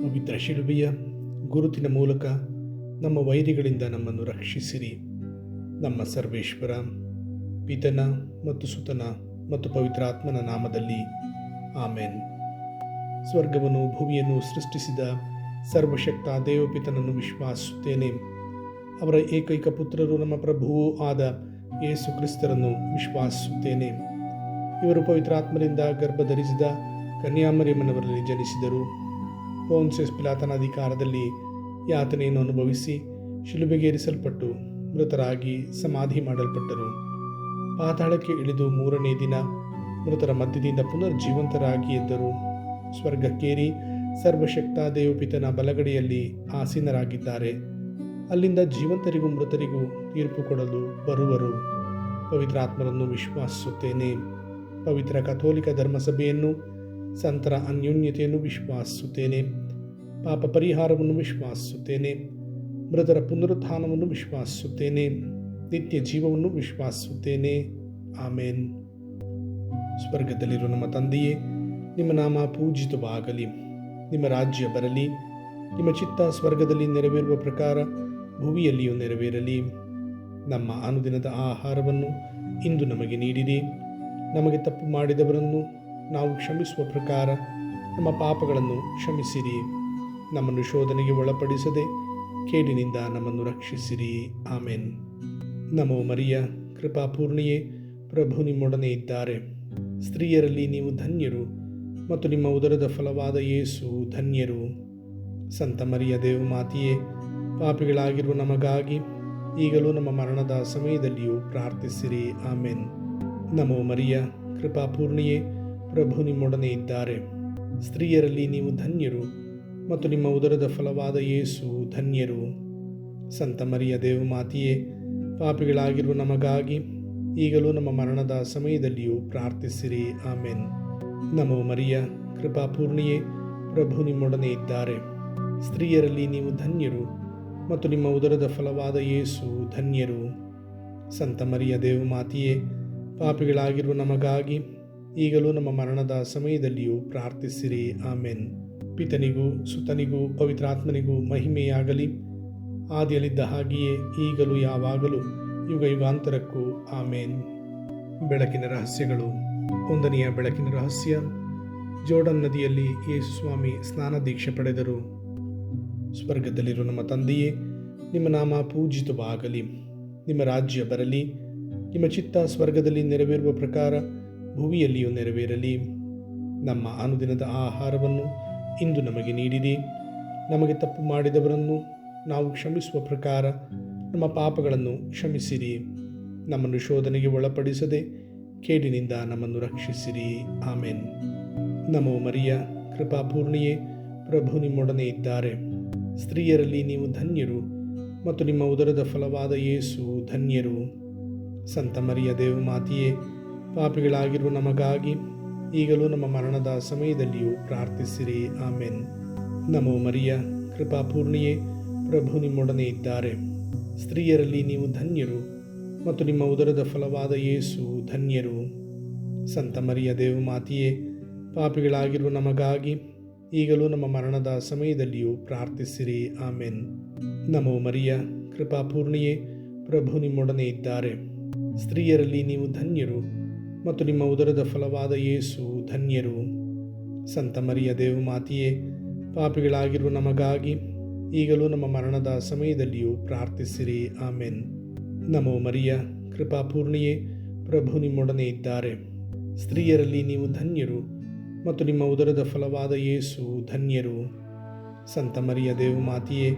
ಪವಿತ್ರ ಶಿಲುಬೆಯ ಗುರುತಿನ ಮೂಲಕ ನಮ್ಮ ವೈರಿಗಳಿಂದ ನಮ್ಮನ್ನು ರಕ್ಷಿಸಿರಿ. ನಮ್ಮ ಸರ್ವೇಶ್ವರ, ಪಿತನ ಮತ್ತು ಸುತನ ಮತ್ತು ಪವಿತ್ರಾತ್ಮನ ನಾಮದಲ್ಲಿ ಆಮೇನ್. ಸ್ವರ್ಗವನ್ನು, ಭೂಮಿಯನ್ನು ಸೃಷ್ಟಿಸಿದ ಸರ್ವಶಕ್ತ ದೇವಪಿತನನ್ನು ವಿಶ್ವಾಸಿಸುತ್ತೇನೆ ಅವರ ಏಕೈಕ ಪುತ್ರರು ನಮ್ಮ ಪ್ರಭುವೂ ಆದ ಯೇಸು ಕ್ರಿಸ್ತರನ್ನು ವಿಶ್ವಾಸಿಸುತ್ತೇನೆ ಇವರು ಪವಿತ್ರಾತ್ಮರಿಂದ ಗರ್ಭಧರಿಸಿದ ಕನ್ಯಾಮರಿಯಮ್ಮನವರಲ್ಲಿ ಜನಿಸಿದರು. ಪೋನ್ಸೆಸ್ ಪಿಲಾತನ ಅಧಿಕಾರದಲ್ಲಿ ಯಾತನೆಯನ್ನು ಅನುಭವಿಸಿ ಶಿಲುಬೆಗೇರಿಸಲ್ಪಟ್ಟು ಮೃತರಾಗಿ ಸಮಾಧಿ ಮಾಡಲ್ಪಟ್ಟರು ಪಾತಾಳಕ್ಕೆ ಇಳಿದು ಮೂರನೇ ದಿನ ಮೃತರ ಮಧ್ಯದಿಂದ ಪುನರ್ಜೀವಂತರಾಗಿ ಎದ್ದರು. ಸ್ವರ್ಗಕ್ಕೇರಿ ಸರ್ವಶಕ್ತ ದೇವಪಿತನ ಬಲಗಡೆಯಲ್ಲಿ ಆಸೀನರಾಗಿದ್ದಾರೆ. ಅಲ್ಲಿಂದ ಜೀವಂತರಿಗೂ ಮೃತರಿಗೂ ತೀರ್ಪು ಕೊಡಲು ಬರುವರು. ಪವಿತ್ರಾತ್ಮರನ್ನು ವಿಶ್ವಾಸಿಸುತ್ತೇನೆ. ಪವಿತ್ರ ಕಥೋಲಿಕ ಧರ್ಮಸಭೆಯನ್ನು ಸಂತರ ಅನ್ಯೋನ್ಯತೆಯನ್ನು ವಿಶ್ವಾಸಿಸುತ್ತೇನೆ ಪಾಪ ಪರಿಹಾರವನ್ನು ವಿಶ್ವಾಸಿಸುತ್ತೇನೆ ಮೃತರ ಪುನರುತ್ಥಾನವನ್ನು ವಿಶ್ವಾಸಿಸುತ್ತೇನೆ ನಿತ್ಯ ಜೀವವನ್ನು ವಿಶ್ವಾಸಿಸುತ್ತೇನೆ ಆಮೇನ್. ಸ್ವರ್ಗದಲ್ಲಿರುವ ನಮ್ಮ ತಂದೆಯೇ, ನಿಮ್ಮ ನಾಮ ಪೂಜಿತವಾಗಲಿ. ನಿಮ್ಮ ರಾಜ್ಯ ಬರಲಿ. ನಿಮ್ಮ ಚಿತ್ತ ಸ್ವರ್ಗದಲ್ಲಿ ನೆರವೇರುವ ಪ್ರಕಾರ ಭುವಿಯಲ್ಲಿಯೂ ನೆರವೇರಲಿ. ನಮ್ಮ ಅನುದಿನದ ಆಹಾರವನ್ನು ಇಂದು ನಮಗೆ ನೀಡಿರಿ. ನಮಗೆ ತಪ್ಪು ಮಾಡಿದವರನ್ನು ನಾವು ಕ್ಷಮಿಸುವ ಪ್ರಕಾರ ನಮ್ಮ ಪಾಪಗಳನ್ನು ಕ್ಷಮಿಸಿರಿ, ನಮ್ಮನ್ನು ಶೋಧನೆಗೆ ಒಳಪಡಿಸದೆ ಕೇಡಿನಿಂದ ನಮ್ಮನ್ನು ರಕ್ಷಿಸಿರಿ. ಆಮೇನ್. ನಮೋ ಮರಿಯ, ಕೃಪಾಪೂರ್ಣಿಯೇ, ಪ್ರಭು ನಿಮ್ಮೊಡನೆ ಇದ್ದಾರೆ. ಸ್ತ್ರೀಯರಲ್ಲಿ ನೀವು ಧನ್ಯರು ಮತ್ತು ನಿಮ್ಮ ಉದರದ ಫಲವಾದ ಯೇಸು ಧನ್ಯರು. ಸಂತ ಮರಿಯ ದೇವಮಾತೆಯೇ ಪಾಪಿಗಳಾಗಿರುವ ನಮಗಾಗಿ ಈಗಲೂ ನಮ್ಮ ಮರಣದ ಸಮಯದಲ್ಲಿಯೂ ಪ್ರಾರ್ಥಿಸಿರಿ. ಆಮೇನ್. ನಮೋ ಮರಿಯ, ಕೃಪಾಪೂರ್ಣಿಯೇ ಪ್ರಭು ನಿಮ್ಮೊಡನೆ ಇದ್ದಾರೆ. ಸ್ತ್ರೀಯರಲ್ಲಿ ನೀವು ಧನ್ಯರು ಮತ್ತು ನಿಮ್ಮ ಉದರದ ಫಲವಾದ ಯೇಸು ಧನ್ಯರು. ಸಂತ ಮರಿಯ ದೇವಮಾತೆಯೇ ಪಾಪಿಗಳಾಗಿರುವ ನಮಗಾಗಿ ಈಗಲೂ ನಮ್ಮ ಮರಣದ ಸಮಯದಲ್ಲಿಯೂ ಪ್ರಾರ್ಥಿಸಿರಿ. ಆಮೇನ್. ನಮೋ ಮರಿಯ ಕೃಪಾಪೂರ್ಣಿಯೇ ಪ್ರಭು ನಿಮ್ಮೊಡನೆ ಇದ್ದಾರೆ. ಸ್ತ್ರೀಯರಲ್ಲಿ ನೀವು ಧನ್ಯರು ಮತ್ತು ನಿಮ್ಮ ಉದರದ ಫಲವಾದ ಯೇಸು ಧನ್ಯರು. ಸಂತ ಮರಿಯ ದೇವಮಾತೆಯೇ ಪಾಪಿಗಳಾಗಿರುವ ನಮಗಾಗಿ ಈಗಲೂ ನಮ್ಮ ಮರಣದ ಸಮಯದಲ್ಲಿಯೂ ಪ್ರಾರ್ಥಿಸಿರಿ. ಆಮೇನ್. ಪಿತನಿಗೂ, ಸುತನಿಗೂ ಪವಿತ್ರಾತ್ಮನಿಗೂ ಮಹಿಮೆಯಾಗಲಿ. ಆದಿಯಲ್ಲಿದ್ದ ಹಾಗೆಯೇ ಈಗಲೂ ಯಾವಾಗಲೂ ಯುಗ ಯುಗಾಂತರಕ್ಕೂ ಆಮೇನ್. ಬೆಳಕಿನ ರಹಸ್ಯಗಳು. ಒಂದನೆಯ ಬೆಳಕಿನ ರಹಸ್ಯ. ಜೋರ್ಡನ್ ನದಿಯಲ್ಲಿ ಯೇಸು ಸ್ವಾಮಿ ಸ್ನಾನ ದೀಕ್ಷೆ ಪಡೆದರು. ಸ್ವರ್ಗದಲ್ಲಿರುವ ನಮ್ಮ ತಂದೆಯೇ, ನಿಮ್ಮ ನಾಮ ಪೂಜಿತವಾಗಲಿ. ನಿಮ್ಮ ರಾಜ್ಯ ಬರಲಿ. ನಿಮ್ಮ ಚಿತ್ತ ಸ್ವರ್ಗದಲ್ಲಿ ನೆರವೇರುವ ಪ್ರಕಾರ ಭುವಿಯಲ್ಲಿಯೂ ನೆರವೇರಲಿ. ನಮ್ಮ ಅನುದಿನದ ಆಹಾರವನ್ನು ಇಂದು ನಮಗೆ ನೀಡಿರಿ. ನಮಗೆ ತಪ್ಪು ಮಾಡಿದವರನ್ನು ನಾವು ಕ್ಷಮಿಸುವ ಪ್ರಕಾರ ನಮ್ಮ ಪಾಪಗಳನ್ನು ಕ್ಷಮಿಸಿರಿ. ನಮ್ಮನ್ನು ಶೋಧನೆಗೆ ಒಳಪಡಿಸದೆ ಕೇಡಿನಿಂದ ನಮ್ಮನ್ನು ರಕ್ಷಿಸಿರಿ. ಆಮೇನ್. ನಮೋ ಮರಿಯ, ಕೃಪಾಪೂರ್ಣಿಯೇ, ಪ್ರಭು ನಿಮ್ಮೊಡನೆ ಇದ್ದಾರೆ. ಸ್ತ್ರೀಯರಲ್ಲಿ ನೀವು ಧನ್ಯರು ಮತ್ತು ನಿಮ್ಮ ಉದರದ ಫಲವಾದ ಯೇಸು ಧನ್ಯರು. ಸಂತ ಮರಿಯ ದೇವಮಾತೆಯೇ ಪಾಪಿಗಳಾಗಿರುವ ನಮಗಾಗಿ ಈಗಲೂ ನಮ್ಮ ಮರಣದ ಸಮಯದಲ್ಲಿಯೂ ಪ್ರಾರ್ಥಿಸಿರಿ. ಆಮೇನ್. ನಮೋ ಮರಿಯ, ಕೃಪಾಪೂರ್ಣಿಯೇ, ಪ್ರಭು ನಿಮ್ಮೊಡನೆ ಇದ್ದಾರೆ. ಸ್ತ್ರೀಯರಲ್ಲಿ ನೀವು ಧನ್ಯರು ಮತ್ತು ನಿಮ್ಮ ಉದರದ ಫಲವಾದ ಯೇಸು ಧನ್ಯರು. ಸಂತ ಮರಿಯ ದೇವಮಾತೆಯೇ, ಪಾಪಿಗಳಾಗಿರುವ ನಮಗಾಗಿ ಈಗಲೂ ನಮ್ಮ ಮರಣದ ಸಮಯದಲ್ಲಿಯೂ ಪ್ರಾರ್ಥಿಸಿರಿ. ಆಮೇನ್. ನಮೋ ಮರಿಯ, ಕೃಪಾಪೂರ್ಣಿಯೇ, ಪ್ರಭು ನಿಮ್ಮೊಡನೆ ಇದ್ದಾರೆ. ಸ್ತ್ರೀಯರಲ್ಲಿ ನೀವು ಧನ್ಯರು ಮತ್ತು ನಿಮ್ಮ ಉದರದ ಫಲವಾದ ಯೇಸು ಧನ್ಯರು. ಸಂತ ಮರಿಯ ದೇವಮಾತೆಯೇ ಪಾಪಿಗಳಾಗಿರುವ ನಮಗಾಗಿ ಈಗಲೂ ನಮ್ಮ ಮರಣದ ಸಮಯದಲ್ಲಿಯೂ ಪ್ರಾರ್ಥಿಸಿರಿ. ಆಮೇನ್. ನಮೋ ಮರಿಯ, ಕೃಪಾಪೂರ್ಣಿಯೇ, ಪ್ರಭು ನಿಮ್ಮೊಡನೆ ಇದ್ದಾರೆ. ಸ್ತ್ರೀಯರಲ್ಲಿ ನೀವು ಧನ್ಯರು ಮತ್ತು ನಿಮ್ಮ ಉದರದ ಫಲವಾದ ಯೇಸು ಧನ್ಯರು. ಸಂತ ಮರಿಯ ದೇವಮಾತೆಯೇ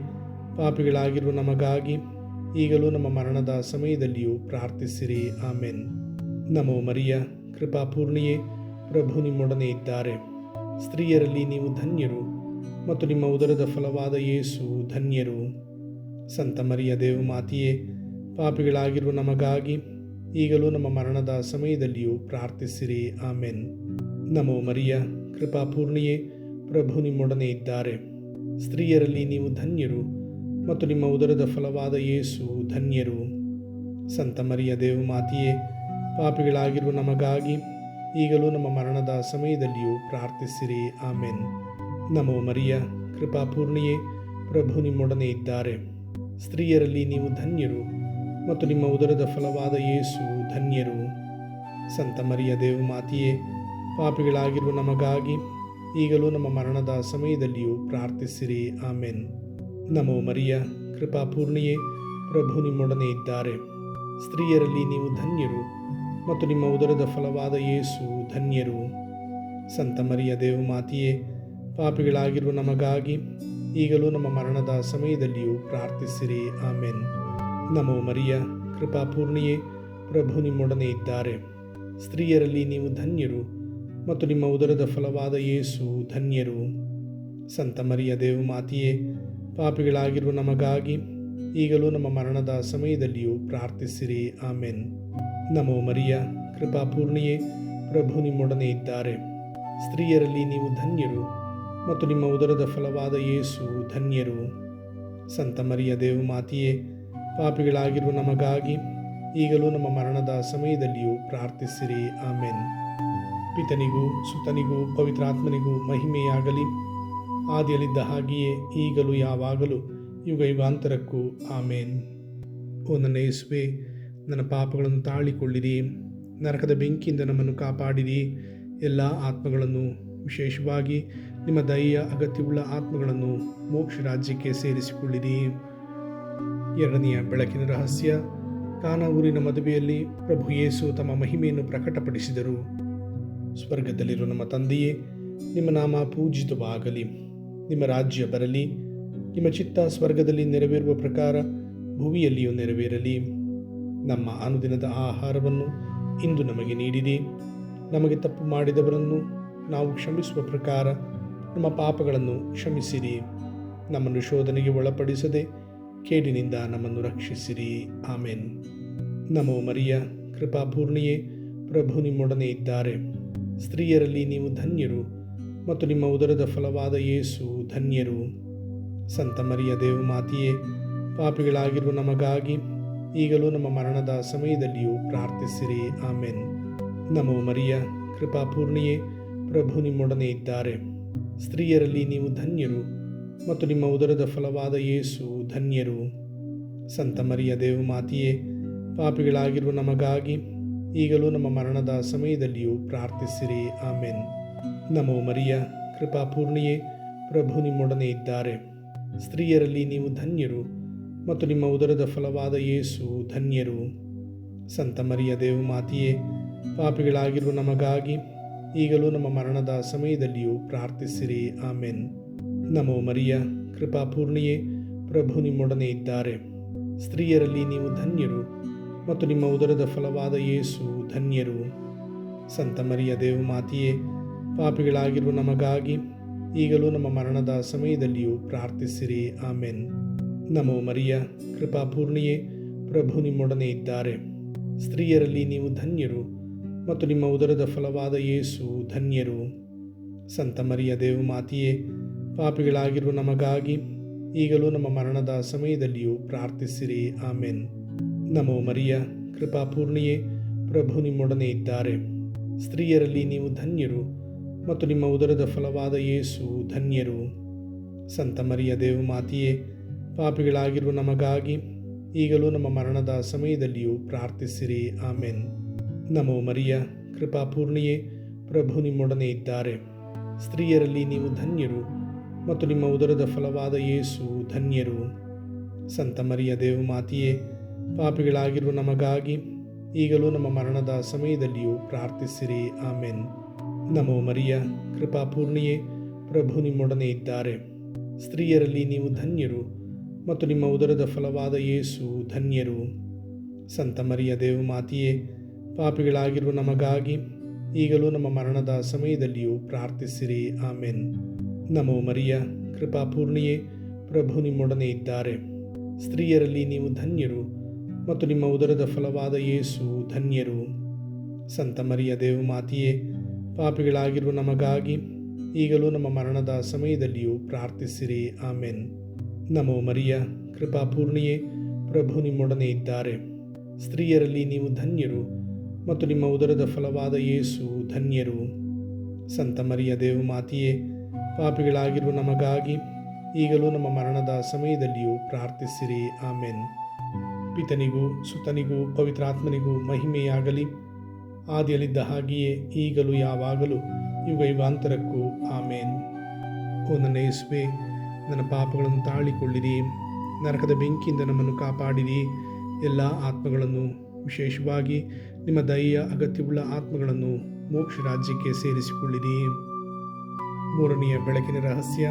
ಪಾಪಿಗಳಾಗಿರುವ ನಮಗಾಗಿ ಈಗಲೂ ನಮ್ಮ ಮರಣದ ಸಮಯದಲ್ಲಿಯೂ ಪ್ರಾರ್ಥಿಸಿರಿ. ಆಮೇನ್. ನಮೋ ಮರಿಯ ಕೃಪಾಪೂರ್ಣಿಯೇ ಪ್ರಭು ನಿಮ್ಮೊಡನೆ ಇದ್ದಾರೆ. ಸ್ತ್ರೀಯರಲ್ಲಿ ನೀವು ಧನ್ಯರು ಮತ್ತು ನಿಮ್ಮ ಉದರದ ಫಲವಾದ ಯೇಸು ಧನ್ಯರು. ಸಂತ ಮರಿಯ ದೇವಮಾತೆಯೇ ಪಾಪಿಗಳಾಗಿರುವ ನಮಗಾಗಿ ಈಗಲೂ ನಮ್ಮ ಮರಣದ ಸಮಯದಲ್ಲಿಯೂ ಪ್ರಾರ್ಥಿಸಿರಿ. ಆಮೇನ್. ನಮೋ ಮರಿಯ ಕೃಪಾಪೂರ್ಣಿಯೇ ಪ್ರಭು ನಿಮ್ಮೊಡನೆ ಇದ್ದಾರೆ. ಸ್ತ್ರೀಯರಲ್ಲಿ ನೀವು ಧನ್ಯರು ಮತ್ತು ನಿಮ್ಮ ಉದರದ ಫಲವಾದ ಯೇಸು ಧನ್ಯರು. ಸಂತ ಮರಿಯ ದೇವಮಾತೆಯೇ ಪಾಪಿಗಳಾಗಿರುವ ನಮಗಾಗಿ ಈಗಲೂ ನಮ್ಮ ಮರಣದ ಸಮಯದಲ್ಲಿಯೂ ಪ್ರಾರ್ಥಿಸಿರಿ. ಆಮೆನ್. ನಮೋ ಮರಿಯ, ಕೃಪಾಪೂರ್ಣಿಯೇ, ಪ್ರಭು ನಿಮ್ಮೊಡನೆ ಇದ್ದಾರೆ. ಸ್ತ್ರೀಯರಲ್ಲಿ ನೀವು ಧನ್ಯರು ಮತ್ತು ನಿಮ್ಮ ಉದರದ ಫಲವಾದ ಯೇಸು ಧನ್ಯರು. ಸಂತ ಮರಿಯ ದೇವ ಮಾತೆಯೇ, ಪಾಪಿಗಳಾಗಿರುವ ನಮಗಾಗಿ ಈಗಲೂ ನಮ್ಮ ಮರಣದ ಸಮಯದಲ್ಲಿಯೂ ಪ್ರಾರ್ಥಿಸಿರಿ. ಆಮೇನ್. ನಮೋ ಮರಿಯ, ಕೃಪಾಪೂರ್ಣಿಯೇ, ಪ್ರಭು ನಿಮ್ಮೊಡನೆ ಇದ್ದಾರೆ. ಸ್ತ್ರೀಯರಲ್ಲಿ ನೀವು ಧನ್ಯರು ಮತ್ತು ನಿಮ್ಮ ಉದರದ ಫಲವಾದ ಯೇಸು ಧನ್ಯರು. ಸಂತ ಮರಿಯ ದೇವ ಮಾತಿಯೇ, ಪಾಪಿಗಳಾಗಿರುವ ನಮಗಾಗಿ ಈಗಲೂ ನಮ್ಮ ಮರಣದ ಸಮಯದಲ್ಲಿಯೂ ಪ್ರಾರ್ಥಿಸಿರಿ. ಆಮೆನ್. ನಮೋ ಮರಿಯ, ಕೃಪಾಪೂರ್ಣಿಯೇ, ಪ್ರಭು ನಿಮ್ಮೊಡನೆ ಇದ್ದಾರೆ. ಸ್ತ್ರೀಯರಲ್ಲಿ ನೀವು ಧನ್ಯರು ಮತ್ತು ನಿಮ್ಮ ಉದರದ ಫಲವಾದ ಯೇಸು ಧನ್ಯರು. ಸಂತ ಮರಿಯ ದೇವ ಮಾತಿಯೇ, ಪಾಪಿಗಳಾಗಿರುವ ನಮಗಾಗಿ ಈಗಲೂ ನಮ್ಮ ಮರಣದ ಸಮಯದಲ್ಲಿಯೂ ಪ್ರಾರ್ಥಿಸಿರಿ. ಆಮೆನ್. ನಮೋ ಮರಿಯ, ಕೃಪಾಪೂರ್ಣಿಯೇ, ಪ್ರಭು ನಿಮ್ಮೊಡನೆ ಇದ್ದಾರೆ. ಸ್ತ್ರೀಯರಲ್ಲಿ ನೀವು ಧನ್ಯರು ಮತ್ತು ನಿಮ್ಮ ಉದರದ ಫಲವಾದ ಯೇಸು ಧನ್ಯರು. ಸಂತ ಮರಿಯ ದೇವ ಮಾತೆಯೇ, ಪಾಪಿಗಳಾಗಿರುವ ನಮಗಾಗಿ ಈಗಲೂ ನಮ್ಮ ಮರಣದ ಸಮಯದಲ್ಲಿಯೂ ಪ್ರಾರ್ಥಿಸಿರಿ. ಆಮೆನ್. ಪಿತನಿಗೂ, ಸುತನಿಗೂ, ಪವಿತ್ರಾತ್ಮನಿಗೂ ಮಹಿಮೆಯಾಗಲಿ. ಆದಿಯಲ್ಲಿದ್ದ ಹಾಗೆಯೇ ಈಗಲೂ ಯಾವಾಗಲೂ ಯುಗ ಯುಗಾಂತರಕ್ಕೂ ಆಮೇನ್. ಓ ನನ್ನ ಯೇಸುವೆ, ನನ್ನ ಪಾಪಗಳನ್ನು ತಾಳಿಕೊಳ್ಳಿರಿ. ನರಕದ ಬೆಂಕಿಯಿಂದ ನಮ್ಮನ್ನು ಕಾಪಾಡಿರಿ. ಎಲ್ಲ ಆತ್ಮಗಳನ್ನು, ವಿಶೇಷವಾಗಿ ನಿಮ್ಮ ದಯೆಯ ಅಗತ್ಯವುಳ್ಳ ಆತ್ಮಗಳನ್ನು ಮೋಕ್ಷ ರಾಜ್ಯಕ್ಕೆ ಸೇರಿಸಿಕೊಳ್ಳಿರಿ. ಎರಡನೆಯ ಬೆಳಕಿನ ರಹಸ್ಯ ಕಾನ ಊರಿನ ಮದುವೆಯಲ್ಲಿ ಪ್ರಭು ಯೇಸು ತಮ್ಮ ಮಹಿಮೆಯನ್ನು ಪ್ರಕಟಪಡಿಸಿದರು. ಸ್ವರ್ಗದಲ್ಲಿರುವ ನಮ್ಮ ತಂದೆಯೇ, ನಿಮ್ಮ ನಾಮ ಪೂಜಿತವಾಗಲಿ. ನಿಮ್ಮ ರಾಜ್ಯ ಬರಲಿ. ನಿಮ್ಮ ಚಿತ್ತ ಸ್ವರ್ಗದಲ್ಲಿ ನೆರವೇರುವ ಪ್ರಕಾರ ಭುವಿಯಲ್ಲಿಯೂ ನೆರವೇರಲಿ. ನಮ್ಮ ಅನುದಿನದ ಆಹಾರವನ್ನು ಇಂದು ನಮಗೆ ನೀಡಿದೆ ನಮಗೆ ತಪ್ಪು ಮಾಡಿದವರನ್ನು ನಾವು ಕ್ಷಮಿಸುವ ಪ್ರಕಾರ ನಮ್ಮ ಪಾಪಗಳನ್ನು ಕ್ಷಮಿಸಿರಿ. ನಮ್ಮನ್ನು ಶೋಧನೆಗೆ ಒಳಪಡಿಸದೆ ಕೇಡಿನಿಂದ ನಮ್ಮನ್ನು ರಕ್ಷಿಸಿರಿ. ಆಮೇನ್. ನಮೋ ಮರಿಯ, ಕೃಪಾಪೂರ್ಣಿಯೇ, ಪ್ರಭು ನಿಮ್ಮೊಡನೆ ಇದ್ದಾರೆ. ಸ್ತ್ರೀಯರಲ್ಲಿ ನೀವು ಧನ್ಯರು ಮತ್ತು ನಿಮ್ಮ ಉದರದ ಫಲವಾದ ಯೇಸು ಧನ್ಯರು. ಸಂತ ಮರಿಯ ದೇವ ಮಾತಿಯೇ, ಪಾಪಿಗಳಾಗಿರುವ ನಮಗಾಗಿ ಈಗಲೂ ನಮ್ಮ ಮರಣದ ಸಮಯದಲ್ಲಿಯೂ ಪ್ರಾರ್ಥಿಸಿರಿ. ಆಮೆನ್. ನಮೋ ಮರಿಯ, ಕೃಪಾಪೂರ್ಣಿಯೇ, ಪ್ರಭು ನಿಮ್ಮೊಡನೆ ಇದ್ದಾರೆ. ಸ್ತ್ರೀಯರಲ್ಲಿ ನೀವು ಧನ್ಯರು ಮತ್ತು ನಿಮ್ಮ ಉದರದ ಫಲವಾದ ಯೇಸು ಧನ್ಯರು. ಸಂತ ಮರಿಯ ದೇವ ಮಾತೆಯೇ, ಪಾಪಿಗಳಾಗಿರುವ ನಮಗಾಗಿ ಈಗಲೂ ನಮ್ಮ ಮರಣದ ಸಮಯದಲ್ಲಿಯೂ ಪ್ರಾರ್ಥಿಸಿರಿ. ಆಮೇನ್. ನಮೋ ಮರಿಯ, ಕೃಪಾಪೂರ್ಣಿಯೇ, ಪ್ರಭು ನಿಮ್ಮೊಡನೆ ಇದ್ದಾರೆ. ಸ್ತ್ರೀಯರಲ್ಲಿ ನೀವು ಧನ್ಯರು ಮತ್ತು ನಿಮ್ಮ ಉದರದ ಫಲವಾದ ಯೇಸು ಧನ್ಯರು. ಸಂತ ಮರಿಯ ದೇವು ಮಾತಿಯೇ, ಪಾಪಿಗಳಾಗಿರುವ ನಮಗಾಗಿ ಈಗಲೂ ನಮ್ಮ ಮರಣದ ಸಮಯದಲ್ಲಿಯೂ ಪ್ರಾರ್ಥಿಸಿರಿ. ಆಮೆನ್. ನಮೋ ಮರಿಯ, ಕೃಪಾಪೂರ್ಣಿಯೇ, ಪ್ರಭು ನಿಮ್ಮೊಡನೆ ಇದ್ದಾರೆ. ಸ್ತ್ರೀಯರಲ್ಲಿ ನೀವು ಧನ್ಯರು ಮತ್ತು ನಿಮ್ಮ ಉದರದ ಫಲವಾದ ಯೇಸು ಧನ್ಯರು. ಸಂತ ಮರಿಯ ದೇವು ಮಾತಿಯೇ, ಪಾಪಿಗಳಾಗಿರುವ ನಮಗಾಗಿ ಈಗಲೂ ನಮ್ಮ ಮರಣದ ಸಮಯದಲ್ಲಿಯೂ ಪ್ರಾರ್ಥಿಸಿರಿ. ಆಮೆನ್. ನಮೋ ಮರಿಯ, ಕೃಪಾಪೂರ್ಣಿಯೇ, ಪ್ರಭು ನಿಮ್ಮೊಡನೆ ಇದ್ದಾರೆ. ಸ್ತ್ರೀಯರಲ್ಲಿ ನೀವು ಧನ್ಯರು ಮತ್ತು ನಿಮ್ಮ ಉದರದ ಫಲವಾದ ಯೇಸು ಧನ್ಯರು. ಸಂತ ಮರಿಯ ದೇವ ಮಾತೆಯೇ, ಪಾಪಿಗಳಾಗಿರುವ ನಮಗಾಗಿ ಈಗಲೂ ನಮ್ಮ ಮರಣದ ಸಮಯದಲ್ಲಿಯೂ ಪ್ರಾರ್ಥಿಸಿರಿ. ಆಮೆನ್. ನಮೋ ಮರಿಯ, ಕೃಪಾಪೂರ್ಣಿಯೇ, ಪ್ರಭು ನಿಮ್ಮೊಡನೆ ಇದ್ದಾರೆ. ಸ್ತ್ರೀಯರಲ್ಲಿ ನೀವು ಧನ್ಯರು ಮತ್ತು ನಿಮ್ಮ ಉದರದ ಫಲವಾದ ಯೇಸು ಧನ್ಯರು. ಸಂತ ಮರಿಯ ದೇವ ಮಾತೆಯೇ, ಪಾಪಿಗಳಾಗಿರುವ ನಮಗಾಗಿ ಈಗಲೂ ನಮ್ಮ ಮರಣದ ಸಮಯದಲ್ಲಿಯೂ ಪ್ರಾರ್ಥಿಸಿರಿ. ಆಮೆನ್. ನಮೋ ಮರಿಯ, ಕೃಪಾಪೂರ್ಣಿಯೇ, ಪ್ರಭು ನಿಮ್ಮೊಡನೆ ಇದ್ದಾರೆ. ಸ್ತ್ರೀಯರಲ್ಲಿ ನೀವು ಧನ್ಯರು ಮತ್ತು ನಿಮ್ಮ ಉದರದ ಫಲವಾದ ಯೇಸು ಧನ್ಯರು. ಸಂತ ಮರಿಯ ದೇವ ಮಾತೆಯೇ, ಪಾಪಿಗಳಾಗಿರುವ ನಮಗಾಗಿ ಈಗಲೂ ನಮ್ಮ ಮರಣದ ಸಮಯದಲ್ಲಿಯೂ ಪ್ರಾರ್ಥಿಸಿರಿ. ಆಮೆನ್. ನಮೋ ಮರಿಯ ಕೃಪಾಪೂರ್ಣಿಯೇ ಪ್ರಭು ನಿಮ್ಮೊಡನೆ ಇದ್ದಾರೆ. ಸ್ತ್ರೀಯರಲ್ಲಿ ನೀವು ಧನ್ಯರು ಮತ್ತು ನಿಮ್ಮ ಉದರದ ಫಲವಾದ ಯೇಸು ಧನ್ಯರು. ಸಂತ ಮರಿಯ ದೇವ ಮಾತೆಯೇ, ಪಾಪಿಗಳಾಗಿರುವ ನಮಗಾಗಿ ಈಗಲೂ ನಮ್ಮ ಮರಣದ ಸಮಯದಲ್ಲಿಯೂ ಪ್ರಾರ್ಥಿಸಿರಿ, ಆಮೇನ್. ನಮೋ ಮರಿಯ ಕೃಪಾಪೂರ್ಣಿಯೇ ಪ್ರಭು ನಿಮ್ಮೊಡನೆ ಇದ್ದಾರೆ. ಸ್ತ್ರೀಯರಲ್ಲಿ ನೀವು ಧನ್ಯರು ಮತ್ತು ನಿಮ್ಮ ಉದರದ ಫಲವಾದ ಯೇಸು ಧನ್ಯರು. ಸಂತ ಮರಿಯ ದೇವ ಮಾತೆಯೇ ಪಾಪಿಗಳಾಗಿರುವ ನಮಗಾಗಿ ಈಗಲೂ ನಮ್ಮ ಮರಣದ ಸಮಯದಲ್ಲಿಯೂ ಪ್ರಾರ್ಥಿಸಿರಿ. ಆಮೆನ್. ನಮೋ ಮರಿಯ, ಕೃಪಾಪೂರ್ಣಿಯೇ, ಪ್ರಭು ನಿಮ್ಮೊಡನೆ ಇದ್ದಾರೆ. ಸ್ತ್ರೀಯರಲ್ಲಿ ನೀವು ಧನ್ಯರು ಮತ್ತು ನಿಮ್ಮ ಉದರದ ಫಲವಾದ ಯೇಸು ಧನ್ಯರು. ಸಂತ ಮರಿಯ ದೇವಮಾತೆಯೇ ಪಾಪಿಗಳಾಗಿರುವ ನಮಗಾಗಿ ಈಗಲೂ ನಮ್ಮ ಮರಣದ ಸಮಯದಲ್ಲಿಯೂ ಪ್ರಾರ್ಥಿಸಿರಿ. ಆಮೆನ್. ಪಿತನಿಗೂ ಸುತನಿಗೂ ಪವಿತ್ರಾತ್ಮನಿಗೂ ಮಹಿಮೆಯಾಗಲಿ. ಆದಿಯಲ್ಲಿದ್ದ ಹಾಗೆಯೇ ಈಗಲೂ ಯಾವಾಗಲೂ ಯುಗ ಯುಗಾಂತರಕ್ಕೂ ಆಮೇನ್. ಓ ನನ್ನ ಯೇಸುವೆ, ನನ್ನ ಪಾಪಗಳನ್ನು ತಾಳಿಕೊಳ್ಳಿರಿ, ನರಕದ ಬೆಂಕಿಯಿಂದ ನಮ್ಮನ್ನು ಕಾಪಾಡಿರಿ. ಎಲ್ಲ ಆತ್ಮಗಳನ್ನು, ವಿಶೇಷವಾಗಿ ನಿಮ್ಮ ದಯೆಯ ಅಗತ್ಯವುಳ್ಳ ಆತ್ಮಗಳನ್ನು ಮೋಕ್ಷ ರಾಜ್ಯಕ್ಕೆ ಸೇರಿಸಿಕೊಳ್ಳಿರಿ. ಮೂರನೆಯ ಬೆಳಕಿನ ರಹಸ್ಯ,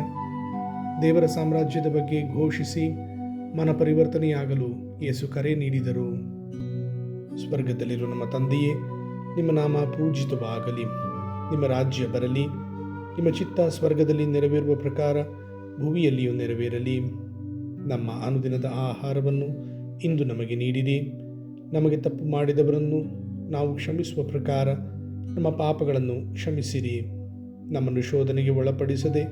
ದೇವರ ಸಾಮ್ರಾಜ್ಯದ ಬಗ್ಗೆ ಘೋಷಿಸಿ ಮನ ಪರಿವರ್ತನೆಯಾಗಲು ಯೇಸು ಕರೆ ನೀಡಿದರು. ಸ್ವರ್ಗದಲ್ಲಿರುವ ನಮ್ಮ ತಂದೆಯೇ ನಿಮ್ಮ ನಾಮ ಪೂಜಿತವಾಗಲಿ. ನಿಮ್ಮ ರಾಜ್ಯ ಬರಲಿ. ನಿಮ್ಮ ಚಿತ್ತ ಸ್ವರ್ಗದಲ್ಲಿ ನೆರವೇರುವ ಪ್ರಕಾರ ಭುವಿಯಲ್ಲಿಯೂ ನೆರವೇರಲಿ. ನಮ್ಮ ಅನುದಿನದ ಆಹಾರವನ್ನು ಇಂದು ನಮಗೆ ನೀಡಿರಿ. ನಮಗೆ ತಪ್ಪು ಮಾಡಿದವರನ್ನು ನಾವು ಕ್ಷಮಿಸುವ ಪ್ರಕಾರ ನಮ್ಮ ಪಾಪಗಳನ್ನು ಕ್ಷಮಿಸಿರಿ. ನಮ್ಮನ್ನು ಶೋಧನೆಗೆ ಒಳಪಡಿಸದೆ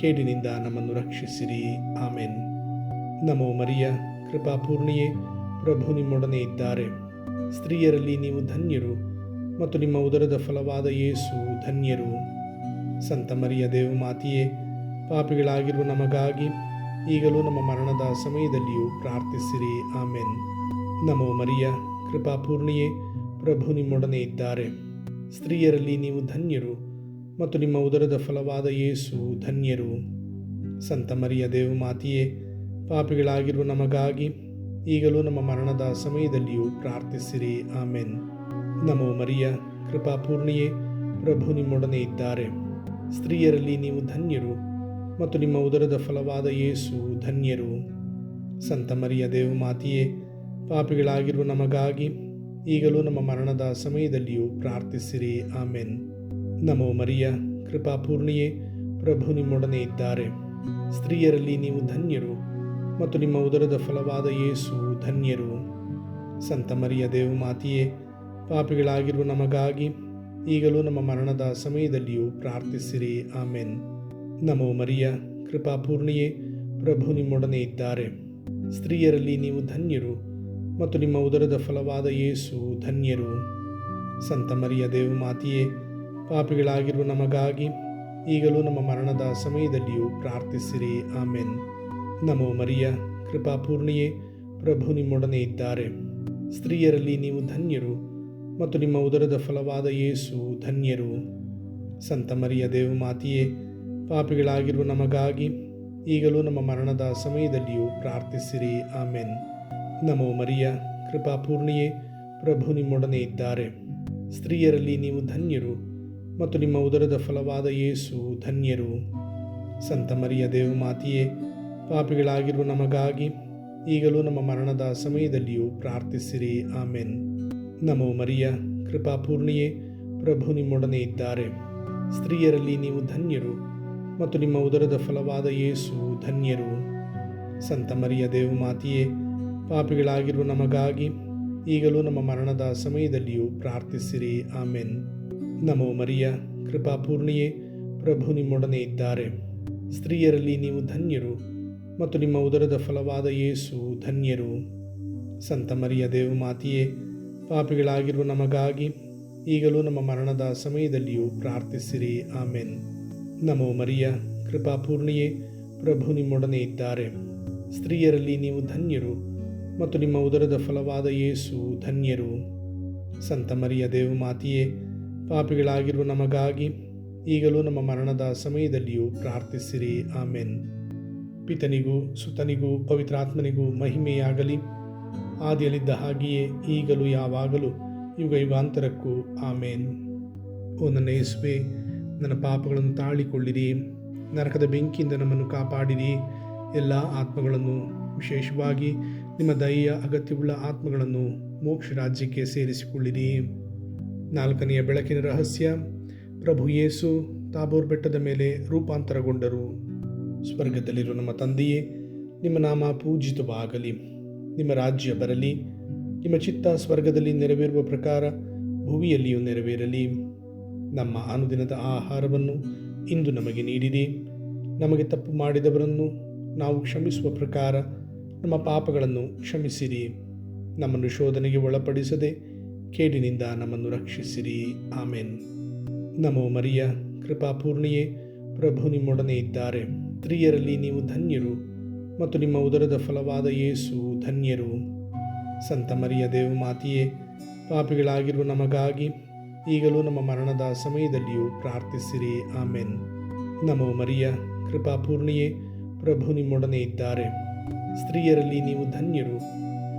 ಕೇಡಿನಿಂದ ನಮ್ಮನ್ನು ರಕ್ಷಿಸಿರಿ. ಆಮೇನ್. ನಮೋ ಮರಿಯ, ಕೃಪಾಪೂರ್ಣಿಯೇ, ಪ್ರಭು ನಿಮ್ಮೊಡನೆ ಇದ್ದಾರೆ. ಸ್ತ್ರೀಯರಲ್ಲಿ ನೀವು ಧನ್ಯರು. ಮತ್ತು ನಿಮ್ಮ ಉದರದ ಫಲವಾದ ಯೇಸು ಧನ್ಯರು. ಸಂತ ಮರಿಯ ದೇವಮಾತೆಯೇ ಪಾಪಿಗಳಾಗಿರುವ ನಮಗಾಗಿ ಈಗಲೂ ನಮ್ಮ ಮರಣದ ಸಮಯದಲ್ಲಿಯೂ ಪ್ರಾರ್ಥಿಸಿರಿ. ಆಮೆನ್. ನಮೋ ಮರಿಯ, ಕೃಪಾಪೂರ್ಣಿಯೇ, ಪ್ರಭು ನಿಮ್ಮೊಡನೆ ಇದ್ದಾರೆ. ಸ್ತ್ರೀಯರಲ್ಲಿ ನೀವು ಧನ್ಯರು ಮತ್ತು ನಿಮ್ಮ ಉದರದ ಫಲವಾದ ಯೇಸು ಧನ್ಯರು. ಸಂತ ಮರಿಯ ದೇವಮಾತೆಯೇ ಪಾಪಿಗಳಾಗಿರುವ ನಮಗಾಗಿ ಈಗಲೂ ನಮ್ಮ ಮರಣದ ಸಮಯದಲ್ಲಿಯೂ ಪ್ರಾರ್ಥಿಸಿರಿ. ಆಮೆನ್. ನಮೋ ಮರಿಯ ಕೃಪಾಪೂರ್ಣಿಯೇ ಪ್ರಭು ನಿಮ್ಮೊಡನೆ ಇದ್ದಾರೆ. ಸ್ತ್ರೀಯರಲ್ಲಿ ನೀವು ಧನ್ಯರು ಮತ್ತು ನಿಮ್ಮ ಉದರದ ಫಲವಾದ ಯೇಸು ಧನ್ಯರು. ಸಂತ ಮರಿಯ ದೇವಮಾತೆಯೇ, ಪಾಪಿಗಳಾಗಿರುವ ನಮಗಾಗಿ ಈಗಲೂ ನಮ್ಮ ಮರಣದ ಸಮಯದಲ್ಲಿಯೂ ಪ್ರಾರ್ಥಿಸಿರಿ, ಆಮೇನ್. ನಮೋ ಮರಿಯ ಕೃಪಾಪೂರ್ಣಿಯೇ ಪ್ರಭು ನಿಮ್ಮೊಡನೆ ಇದ್ದಾರೆ. ಸ್ತ್ರೀಯರಲ್ಲಿ ನೀವು ಧನ್ಯರು ಮತ್ತು ನಿಮ್ಮ ಉದರದ ಫಲವಾದ ಯೇಸು ಧನ್ಯರು. ಸಂತ ಮರಿಯ ದೇವಮಾತೆಯೇ ಪಾಪಿಗಳಾಗಿರುವ ನಮಗಾಗಿ ಈಗಲೂ ನಮ್ಮ ಮರಣದ ಸಮಯದಲ್ಲಿಯೂ ಪ್ರಾರ್ಥಿಸಿರಿ. ಆಮೆನ್. ನಮೋ ಮರಿಯ, ಕೃಪಾಪೂರ್ಣಿಯೇ, ಪ್ರಭು ನಿಮ್ಮೊಡನೆ ಇದ್ದಾರೆ. ಸ್ತ್ರೀಯರಲ್ಲಿ ನೀವು ಧನ್ಯರು ಮತ್ತು ನಿಮ್ಮ ಉದರದ ಫಲವಾದ ಯೇಸು ಧನ್ಯರು. ಸಂತ ಮರಿಯ ದೇವಮಾತೆಯೇ ಪಾಪಿಗಳಾಗಿರುವ ನಮಗಾಗಿ ಈಗಲೂ ನಮ್ಮ ಮರಣದ ಸಮಯದಲ್ಲಿಯೂ ಪ್ರಾರ್ಥಿಸಿರಿ. ಆಮೆನ್. ನಮೋ ಮರಿಯ, ಕೃಪಾಪೂರ್ಣಿಯೇ, ಪ್ರಭು ನಿಮ್ಮೊಡನೆ ಇದ್ದಾರೆ. ಸ್ತ್ರೀಯರಲ್ಲಿ ನೀವು ಧನ್ಯರು ಮತ್ತು ನಿಮ್ಮ ಉದರದ ಫಲವಾದ ಯೇಸು ಧನ್ಯರು. ಸಂತ ಮರಿಯ ದೇವಮಾತೆಯೇ ಪಾಪಿಗಳಾಗಿರುವ ನಮಗಾಗಿ ಈಗಲೂ ನಮ್ಮ ಮರಣದ ಸಮಯದಲ್ಲಿಯೂ ಪ್ರಾರ್ಥಿಸಿರಿ. ಆಮೆನ್. ನಮೋ ಮರಿಯ, ಕೃಪಾಪೂರ್ಣಿಯೇ, ಪ್ರಭು ನಿಮ್ಮೊಡನೆ ಇದ್ದಾರೆ. ಸ್ತ್ರೀಯರಲ್ಲಿ ನೀವು ಧನ್ಯರು ಮತ್ತು ನಿಮ್ಮ ಉದರದ ಫಲವಾದ ಯೇಸು ಧನ್ಯರು. ಸಂತ ಮರಿಯ ದೇವಮಾತೆಯೇ ಪಾಪಿಗಳಾಗಿರುವ ನಮಗಾಗಿ ಈಗಲೂ ನಮ್ಮ ಮರಣದ ಸಮಯದಲ್ಲಿಯೂ ಪ್ರಾರ್ಥಿಸಿರಿ. ಆಮೆನ್. ನಮೋ ಮರಿಯ ಕೃಪಾಪೂರ್ಣಿಯೇ ಪ್ರಭು ನಿಮ್ಮೊಡನೆ ಇದ್ದಾರೆ. ಸ್ತ್ರೀಯರಲ್ಲಿ ನೀವು ಧನ್ಯರು ಮತ್ತು ನಿಮ್ಮ ಉದರದ ಫಲವಾದ ಯೇಸು ಧನ್ಯರು. ಸಂತ ಮರಿಯ ದೇವು ಮಾತಿಯೇ, ಪಾಪಿಗಳಾಗಿರುವ ನಮಗಾಗಿ ಈಗಲೂ ನಮ್ಮ ಮರಣದ ಸಮಯದಲ್ಲಿಯೂ ಪ್ರಾರ್ಥಿಸಿರಿ, ಆಮೆನ್. ನಮೋ ಮರಿಯ ಕೃಪಾಪೂರ್ಣಿಯೇ ಪ್ರಭು ನಿಮ್ಮೊಡನೆ ಇದ್ದಾರೆ. ಸ್ತ್ರೀಯರಲ್ಲಿ ನೀವು ಧನ್ಯರು ಮತ್ತು ನಿಮ್ಮ ಉದರದ ಫಲವಾದ ಯೇಸು ಧನ್ಯರು. ಸಂತ ಮರಿಯ ದೇವಮಾತೆಯೇ ಪಾಪಿಗಳಾಗಿರುವ ನಮಗಾಗಿ ಈಗಲೂ ನಮ್ಮ ಮರಣದ ಸಮಯದಲ್ಲಿಯೂ ಪ್ರಾರ್ಥಿಸಿರಿ. ಆಮೇನ್. ನಮೋ ಮರಿಯ, ಕೃಪಾಪೂರ್ಣಿಯೇ, ಪ್ರಭು ನಿಮ್ಮೊಡನೆ ಇದ್ದಾರೆ. ಸ್ತ್ರೀಯರಲ್ಲಿ ನೀವು ಧನ್ಯರು ಮತ್ತು ನಿಮ್ಮ ಉದರದ ಫಲವಾದ ಯೇಸು ಧನ್ಯರು. ಸಂತ ಮರಿಯ ದೇವಮಾತೆಯೇ ಪಾಪಿಗಳಾಗಿರುವ ನಮಗಾಗಿ ಈಗಲೂ ನಮ್ಮ ಮರಣದ ಸಮಯದಲ್ಲಿಯೂ ಪ್ರಾರ್ಥಿಸಿರಿ. ಆಮೇನ್. ಪಿತನಿಗೂ ಸುತನಿಗೂ ಪವಿತ್ರಾತ್ಮನಿಗೂ ಮಹಿಮೆಯಾಗಲಿ. ಆದಿಯಲ್ಲಿದ್ದ ಹಾಗೆಯೇ ಈಗಲೂ ಯಾವಾಗಲೂ ಯುಗ ಯುಗಾಂತರಕ್ಕೂ ಆಮೇನ್. ಓ ನನ್ನ ಯೇಸುವೆ, ನನ್ನ ಪಾಪಗಳನ್ನು ತಾಳಿಕೊಳ್ಳಿರಿ, ನರಕದ ಬೆಂಕಿಯಿಂದ ನಮ್ಮನ್ನು ಕಾಪಾಡಿರಿ. ಎಲ್ಲ ಆತ್ಮಗಳನ್ನು, ವಿಶೇಷವಾಗಿ ನಿಮ್ಮ ದಯೆಯ ಅಗತ್ಯವುಳ್ಳ ಆತ್ಮಗಳನ್ನು ಮೋಕ್ಷ ರಾಜ್ಯಕ್ಕೆ ಸೇರಿಸಿಕೊಳ್ಳಿರಿ. ನಾಲ್ಕನೆಯ ಬೆಳಕಿನ ರಹಸ್ಯ, ಪ್ರಭು ಯೇಸು ತಾಬೋರ್ ಬೆಟ್ಟದ ಮೇಲೆ ರೂಪಾಂತರಗೊಂಡರು. ಸ್ವರ್ಗದಲ್ಲಿರುವ ನಮ್ಮ ತಂದೆಯೇ, ನಿಮ್ಮ ನಾಮ ಪೂಜಿತವಾಗಲಿ. ನಿಮ್ಮ ರಾಜ್ಯ ಬರಲಿ, ನಿಮ್ಮ ಚಿತ್ತ ಸ್ವರ್ಗದಲ್ಲಿ ನೆರವೇರುವ ಪ್ರಕಾರ ಭುವಿಯಲ್ಲಿಯೂ ನೆರವೇರಲಿ. ನಮ್ಮ ಅನುದಿನದ ಆಹಾರವನ್ನು ಇಂದು ನಮಗೆ ನೀಡಿರಿ. ನಮಗೆ ತಪ್ಪು ಮಾಡಿದವರನ್ನು ನಾವು ಕ್ಷಮಿಸುವ ಪ್ರಕಾರ ನಮ್ಮ ಪಾಪಗಳನ್ನು ಕ್ಷಮಿಸಿರಿ. ನಮ್ಮನ್ನು ಶೋಧನೆಗೆ ಒಳಪಡಿಸದೆ ಕೇಡಿನಿಂದ ನಮ್ಮನ್ನು ರಕ್ಷಿಸಿರಿ. ಆಮೇನ್. ನಮೋ ಮರಿಯ, ಕೃಪಾಪೂರ್ಣಿಯೇ, ಪ್ರಭು ನಿಮ್ಮೊಡನೆ ಇದ್ದಾರೆ. ಸ್ತ್ರೀಯರಲ್ಲಿ ನೀವು ಧನ್ಯರು. ಮತ್ತು ನಿಮ್ಮ ಉದರದ ಫಲವಾದ ಯೇಸು ಧನ್ಯರು. ಸಂತ ಮರಿಯ ದೇವ ಮಾತಿಯೇ, ಪಾಪಿಗಳಾಗಿರುವ ನಮಗಾಗಿ ಈಗಲೂ ನಮ್ಮ ಮರಣದ ಸಮಯದಲ್ಲಿಯೂ ಪ್ರಾರ್ಥಿಸಿರಿ. ಆಮೆನ್. ನಮೋ ಮರಿಯ, ಕೃಪಾಪೂರ್ಣಿಯೇ, ಪ್ರಭು ನಿಮ್ಮೊಡನೆ ಇದ್ದಾರೆ. ಸ್ತ್ರೀಯರಲ್ಲಿ ನೀವು ಧನ್ಯರು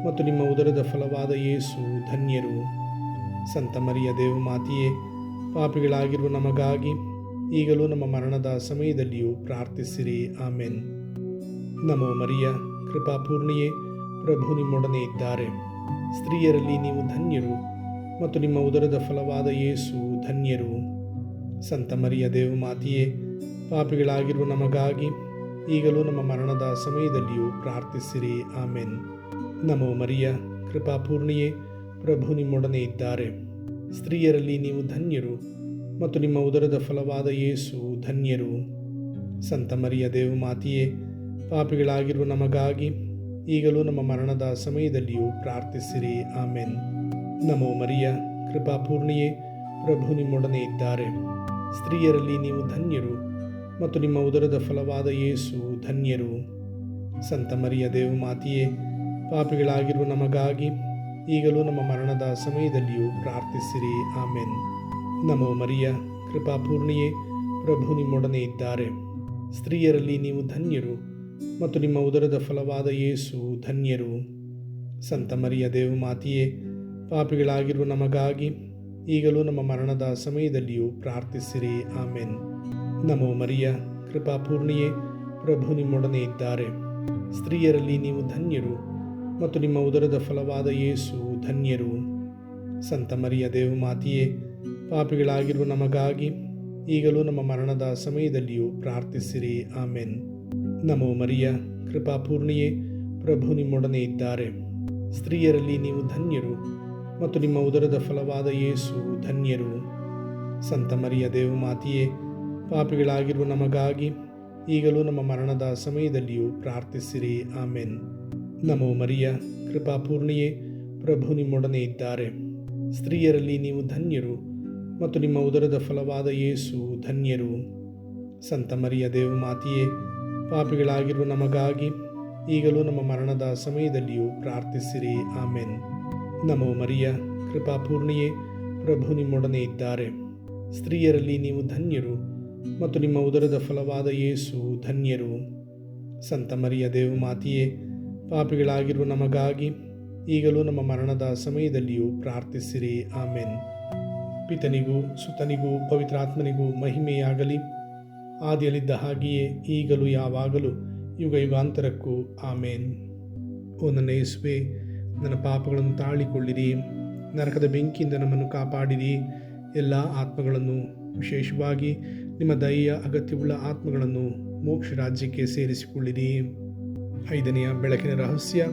ಮತ್ತು ನಿಮ್ಮ ಉದರದ ಫಲವಾದ ಯೇಸು ಧನ್ಯರು. ಸಂತ ಮರಿಯ ದೇವ ಮಾತಿಯೇ, ಪಾಪಿಗಳಾಗಿರುವ ನಮಗಾಗಿ ಈಗಲೂ ನಮ್ಮ ಮರಣದ ಸಮಯದಲ್ಲಿಯೂ ಪ್ರಾರ್ಥಿಸಿರಿ. ಆಮೆನ್. ನಮೋ ಮರಿಯ ಕೃಪಾಪೂರ್ಣಿಯೇ ಪ್ರಭು ನಿಮ್ಮೊಡನೆ ಇದ್ದಾರೆ. ಸ್ತ್ರೀಯರಲ್ಲಿ ನೀವು ಧನ್ಯರು ಮತ್ತು ನಿಮ್ಮ ಉದರದ ಫಲವಾದ ಯೇಸು ಧನ್ಯರು. ಸಂತ ಮರಿಯ ದೇವ ಮಾತೆಯೇ, ಪಾಪಿಗಳಾಗಿರುವ ನಮಗಾಗಿ ಈಗಲೂ ನಮ್ಮ ಮರಣದ ಸಮಯದಲ್ಲಿಯೂ ಪ್ರಾರ್ಥಿಸಿರಿ, ಆಮೆನ್. ನಮೋ ಮರಿಯ ಕೃಪಾಪೂರ್ಣಿಯೇ ಪ್ರಭು ನಿಮ್ಮೊಡನೆ ಇದ್ದಾರೆ. ಸ್ತ್ರೀಯರಲ್ಲಿ ನೀವು ಧನ್ಯರು ಮತ್ತು ನಿಮ್ಮ ಉದರದ ಫಲವಾದ ಯೇಸು ಧನ್ಯರು. ಸಂತ ಮರಿಯ ದೇವ ಮಾತೆಯೇ ಪಾಪಿಗಳಾಗಿರುವ ನಮಗಾಗಿ ಈಗಲೂ ನಮ್ಮ ಮರಣದ ಸಮಯದಲ್ಲಿಯೂ ಪ್ರಾರ್ಥಿಸಿರಿ. ಆಮೇನ್. ನಮೋ ಮರಿಯ ಕೃಪಾಪೂರ್ಣಿಯೇ, ಪ್ರಭು ನಿಮ್ಮೊಡನೆ ಇದ್ದಾರೆ. ಸ್ತ್ರೀಯರಲ್ಲಿ ನೀವು ಧನ್ಯರು ಮತ್ತು ನಿಮ್ಮ ಉದರದ ಫಲವಾದ ಯೇಸು ಧನ್ಯರು. ಸಂತ ಮರಿಯ ದೇವ ಮಾತಿಯೇ, ಪಾಪಿಗಳಾಗಿರುವ ನಮಗಾಗಿ ಈಗಲೂ ನಮ್ಮ ಮರಣದ ಸಮಯದಲ್ಲಿಯೂ ಪ್ರಾರ್ಥಿಸಿರಿ. ಆಮೇನ್. ನಮೋ ಮರಿಯ ಕೃಪಾಪೂರ್ಣಿಯೇ, ಪ್ರಭು ನಿಮ್ಮೊಡನೆ ಇದ್ದಾರೆ. ಸ್ತ್ರೀಯರಲ್ಲಿ ನೀವು ಧನ್ಯರು ಮತ್ತು ನಿಮ್ಮ ಉದರದ ಫಲವಾದ ಯೇಸು ಧನ್ಯರು. ಸಂತ ಮರಿಯ ದೇವ ಮಾತಿಯೇ, ಪಾಪಿಗಳಾಗಿರುವ ನಮಗಾಗಿ ಈಗಲೂ ನಮ್ಮ ಮರಣದ ಸಮಯದಲ್ಲಿಯೂ ಪ್ರಾರ್ಥಿಸಿರಿ. ಆಮೆನ್. ನಮೋ ಮರಿಯ, ಕೃಪಾಪೂರ್ಣಿಯೇ, ಪ್ರಭು ನಿಮ್ಮೊಡನೆ ಇದ್ದಾರೆ. ಸ್ತ್ರೀಯರಲ್ಲಿ ನೀವು ಧನ್ಯರು ಮತ್ತು ನಿಮ್ಮ ಉದರದ ಫಲವಾದ ಯೇಸು ಧನ್ಯರು. ಸಂತ ಮರಿಯ ದೇವ ಮಾತಿಯೇ, ಪಾಪಿಗಳಾಗಿರುವ ನಮಗಾಗಿ ಈಗಲೂ ನಮ್ಮ ಮರಣದ ಸಮಯದಲ್ಲಿಯೂ ಪ್ರಾರ್ಥಿಸಿರಿ. ಆಮೆನ್. ನಮೋ ಮರಿಯ ಕೃಪಾಪೂರ್ಣಿಯೇ ಪ್ರಭು ನಿಮ್ಮೊಡನೆ ಇದ್ದಾರೆ. ಸ್ತ್ರೀಯರಲ್ಲಿ ನೀವು ಧನ್ಯರು ಮತ್ತು ನಿಮ್ಮ ಉದರದ ಫಲವಾದ ಯೇಸು ಧನ್ಯರು. ಸಂತ ಮರಿಯ ದೇವ ಮಾತಿಯೇ, ಪಾಪಿಗಳಾಗಿರುವ ನಮಗಾಗಿ ಈಗಲೂ ನಮ್ಮ ಮರಣದ ಸಮಯದಲ್ಲಿಯೂ ಪ್ರಾರ್ಥಿಸಿರಿ, ಆಮೇನ್. ನಮೋ ಮರಿಯ ಕೃಪಾಪೂರ್ಣಿಯೇ ಪ್ರಭು ನಿಮ್ಮೊಡನೆ ಇದ್ದಾರೆ. ಸ್ತ್ರೀಯರಲ್ಲಿ ನೀವು ಧನ್ಯರು ಮತ್ತು ನಿಮ್ಮ ಉದರದ ಫಲವಾದ ಯೇಸು ಧನ್ಯರು. ಸಂತ ಮರಿಯ ದೇವ ಮಾತೆಯೇ ಪಾಪಿಗಳಾಗಿರುವ ನಮಗಾಗಿ ಈಗಲೂ ನಮ್ಮ ಮರಣದ ಸಮಯದಲ್ಲಿಯೂ ಪ್ರಾರ್ಥಿಸಿರಿ. ಆಮೆನ್. ನಮೋ ಮರಿಯ ಕೃಪಾಪೂರ್ಣಿಯೇ, ಪ್ರಭು ನಿಮ್ಮೊಡನೆ ಇದ್ದಾರೆ. ಸ್ತ್ರೀಯರಲ್ಲಿ ನೀವು ಧನ್ಯರು ಮತ್ತು ನಿಮ್ಮ ಉದರದ ಫಲವಾದ ಯೇಸು ಧನ್ಯರು. ಸಂತ ಮರಿಯ ದೇವ ಮಾತಿಯೇ, ಪಾಪಿಗಳಾಗಿರುವ ನಮಗಾಗಿ ಈಗಲೂ ನಮ್ಮ ಮರಣದ ಸಮಯದಲ್ಲಿಯೂ ಪ್ರಾರ್ಥಿಸಿರಿ. ಆಮೆನ್. ಪಿತನಿಗೂ ಸುತನಿಗೂ ಪವಿತ್ರಾತ್ಮನಿಗೂ ಮಹಿಮೆಯಾಗಲಿ. ಆದಿಯಲ್ಲಿದ್ದ ಹಾಗೆಯೇ ಈಗಲೂ ಯಾವಾಗಲೂ ಯುಗ ಯುಗಾಂತರಕ್ಕೂ ಆಮೇನ್. ಓ ನನ್ನ ಯೇಸುವೆ, ನನ್ನ ಪಾಪಗಳನ್ನು ತಾಳಿಕೊಳ್ಳಿರಿ, ನರಕದ ಬೆಂಕಿಯಿಂದ ನಮ್ಮನ್ನು ಕಾಪಾಡಿರಿ. ಎಲ್ಲ ಆತ್ಮಗಳನ್ನು, ವಿಶೇಷವಾಗಿ ನಿಮ್ಮ ದಯೆಯ ಅಗತ್ಯವುಳ್ಳ ಆತ್ಮಗಳನ್ನು ಮೋಕ್ಷ ರಾಜ್ಯಕ್ಕೆ ಸೇರಿಸಿಕೊಳ್ಳಿರಿ. ಐದನೆಯ ಬೆಳಕಿನ ರಹಸ್ಯ,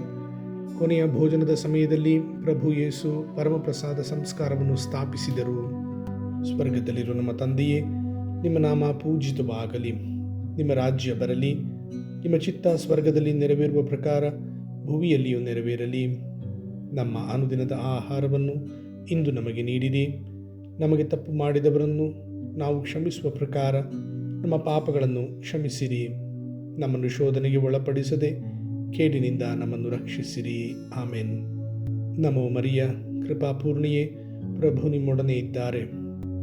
ಕೊನೆಯ ಭೋಜನದ ಸಮಯದಲ್ಲಿ ಪ್ರಭು ಯೇಸು ಪರಮಪ್ರಸಾದ ಸಂಸ್ಕಾರವನ್ನು ಸ್ಥಾಪಿಸಿದರು. ಸ್ವರ್ಗದಲ್ಲಿರುವ ನಮ್ಮ ತಂದೆಯೇ ನಿಮ್ಮ ನಾಮ ಪೂಜಿತವಾಗಲಿ. ನಿಮ್ಮ ರಾಜ್ಯ ಬರಲಿ. ನಿಮ್ಮ ಚಿತ್ತ ಸ್ವರ್ಗದಲ್ಲಿ ನೆರವೇರುವ ಪ್ರಕಾರ ಭುವಿಯಲ್ಲಿಯೂ ನೆರವೇರಲಿ. ನಮ್ಮ ಅನುದಿನದ ಆಹಾರವನ್ನು ಇಂದು ನಮಗೆ ನೀಡಿರಿ. ನಮಗೆ ತಪ್ಪು ಮಾಡಿದವರನ್ನು ನಾವು ಕ್ಷಮಿಸುವ ಪ್ರಕಾರ ನಮ್ಮ ಪಾಪಗಳನ್ನು ಕ್ಷಮಿಸಿರಿ. ನಮ್ಮನ್ನು ಶೋಧನೆಗೆ ಒಳಪಡಿಸದೆ ಕೇಡಿನಿಂದ ನಮ್ಮನ್ನು ರಕ್ಷಿಸಿರಿ. ಆಮೆನ್. ನಮೋ ಮರಿಯ, ಕೃಪಾಪೂರ್ಣಿಯೇ, ಪ್ರಭು ನಿಮ್ಮೊಡನೆ ಇದ್ದಾರೆ.